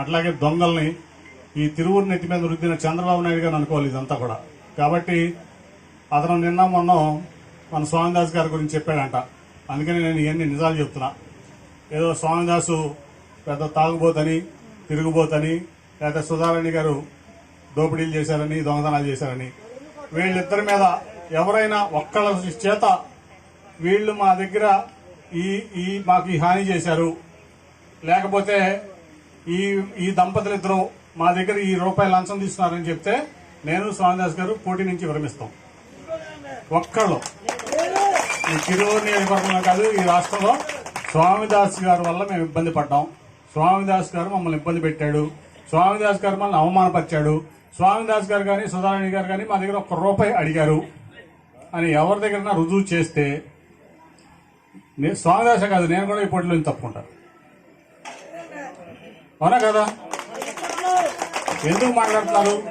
అట్లాగే దొంగల్ని ఈ తిరువురు నెత్తి మీద రుద్దిన చంద్రబాబు నాయుడు గారు అనుకోవాలి ఇదంతా కూడా. కాబట్టి అతను నిన్న మొన్న మన స్వామిదాస్ గారి గురించి చెప్పాడంట. అందుకని నేను ఇవన్నీ నిజాలు చెప్తున్నా. ఏదో స్వామిదాసు పెద్ద తాగుబోతని తిరుగుబోతని లేదా సుధారాణి గారు దోపిడీలు చేశారని దొంగతనాలు చేశారని. వీళ్ళిద్దరి మీద ఎవరైనా ఒక్కళ్ళ చేత వీళ్ళు మా దగ్గర ఈ ఈ మాకు ఈ హాని చేశారు. లేకపోతే ఈ ఈ దంపతులు ఇద్దరు మా దగ్గర ఈ రూపాయి లంచం తీసుకున్నారని చెప్తే నేను స్వామిదాస్ గారు పోటీ నుంచి విరమిస్తాం. ఒక్కళ్ళు. ఈ తిరువూరు నియోజకవర్గంలో కాదు ఈ రాష్ట్రంలో స్వామిదాస్ గారి వల్ల మేము ఇబ్బంది పడ్డాం. స్వామిదాస్ గారు మమ్మల్ని ఇబ్బంది పెట్టాడు. స్వామిదాస్ గారు మమ్మల్ని అవమానపరిచాడు. స్వామిదాస్ గారు కానీ సుధారాణి గారు కానీ మా దగ్గర ఒక్క రూపాయి అడిగారు. అని ఎవరి దగ్గర రుజువు చేస్తే స్వామిదాస కాదు నేను కూడా ఈ పోటీలో తప్పుకుంటాను. అవునా కదా? ఎందుకు మాట్లాడుతున్నారు?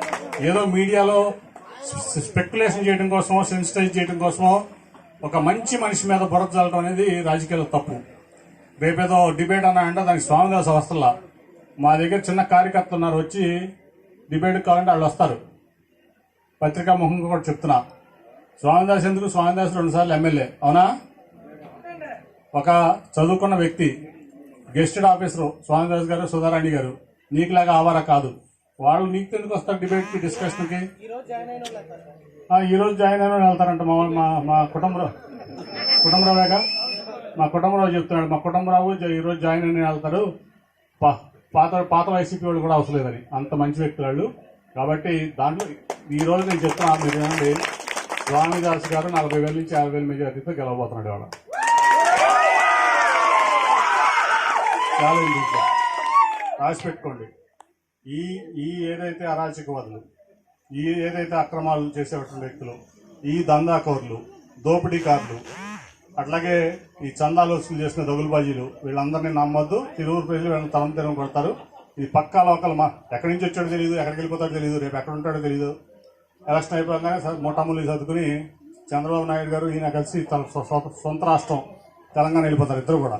ఏదో మీడియాలో స్పెక్యులేషన్ చేయడం కోసమో సెన్సిటైజ్ చేయడం కోసమో ఒక మంచి మనిషి మీద బురద చల్లడం అనేది రాజకీయాల్లో తప్పు. రేపేదో డిబేట్ అన్నా అంటే దానికి స్వామిగా సంస్థలా మా దగ్గర చిన్న కార్యకర్తలు ఉన్నారు వచ్చి డిబేట్ కావాలంటే వాళ్ళు వస్తారు. పత్రికా ముఖంగా కూడా చెప్తున్నా. స్వామిదాస్ ఎందుకు? స్వామిదాస్ రెండుసార్లు ఎమ్మెల్యే. అవునా? ఒక చదువుకున్న వ్యక్తి. గెస్టెడ్ ఆఫీసరు స్వామిదాస్ గారు సుధారాణి గారు నీకులాగా ఆవారా కాదు. వాళ్ళు నీకు ఎందుకు వస్తారు డిబేట్కి డిస్కషన్కి ఈ రోజు జాయిన్ అయిన వెళ్తారంట మా మా మా కుటుంబరావు. కుటుంబరావేగా? మా కుటుంబరావు చెప్తున్నాడు మా కుటుంబరావు ఈరోజు ఈ రోజు జాయిన్ అయిన వెళ్తాడు. పాత పాత వైసీపీ వాళ్ళు కూడా అవసరం లేదని. అంత మంచి వ్యక్తులు వాళ్ళు. కాబట్టి దాంట్లో ఈ రోజు నేను చెప్తున్నా మీరు ఏమండి స్వామిదాస్ గారు నలభై వేల నుంచి యాభై వేల మెజార్టీతో గెలవబోతున్నాడు ఇవాళ. చాలా రాసి పెట్టుకోండి ఈ ఈ ఏదైతే అరాచకవాదులు ఈ ఏదైతే అక్రమాలు చేసేటువంటి వ్యక్తులు ఈ దందాకోర్లు దోపిడీకారులు అట్లాగే ఈ చందాలు వసూలు చేసిన దగులుబాజీలు వీళ్ళందరినీ నమ్మొద్దు. తిరువురు ప్రజలు వీళ్ళని తరం తెరం కొడతారు. ఈ పక్కా లోకల్ మా ఎక్కడి నుంచి వచ్చాడో తెలియదు ఎక్కడికి వెళ్ళిపోతాడో తెలియదు రేపు ఎక్కడ ఉంటాడో తెలియదు ఎలక్షన్ అయిపోగానే స- చదువుకుని చంద్రబాబు నాయుడు గారు ఈయన కలిసి తన సొంత రాష్ట్రం తెలంగాణ వెళ్ళిపోతారు ఇద్దరు కూడా.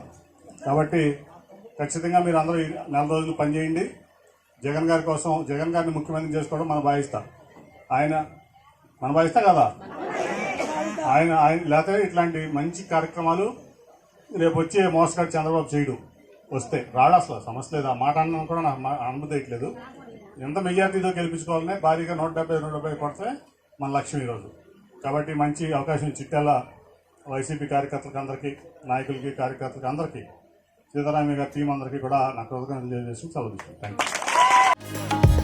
కాబట్టి ఖచ్చితంగా మీరు అందరూ నెల రోజులు పనిచేయండి. జగన్ గారి కోసం జగన్ గారిని ముఖ్యమంత్రి చేసుకోవడం మనం భావిస్తాం ఆయన మనం భావిస్తాం కదా? ఆయన ఆయన లేకపోతే ఇట్లాంటి మంచి కార్యక్రమాలు రేపు వచ్చి మోసగాడు చంద్రబాబు చేయడు. వస్తే రాడు అసలు సమస్య లేదు. ఆ మాట అన్నం కూడా నాకు అనుమతి అనుమతియట్లేదు ఎంత మెజార్టీతో గెలిపించుకోవాలనే భారీగా నూట డెబ్బై నూట డెబ్బై కొడితే మన లక్ష్యం ఈరోజు. కాబట్టి మంచి అవకాశం చిట్టాల వైసీపీ కార్యకర్తలకు అందరికీ నాయకులకి కార్యకర్తలకు అందరికీ సీతారామయ్య గారి టీం అందరికీ కూడా నా కృతజ్ఞతలు తెలియజేసి సెలవు తీసుకుంటాను థ్యాంక్ యూ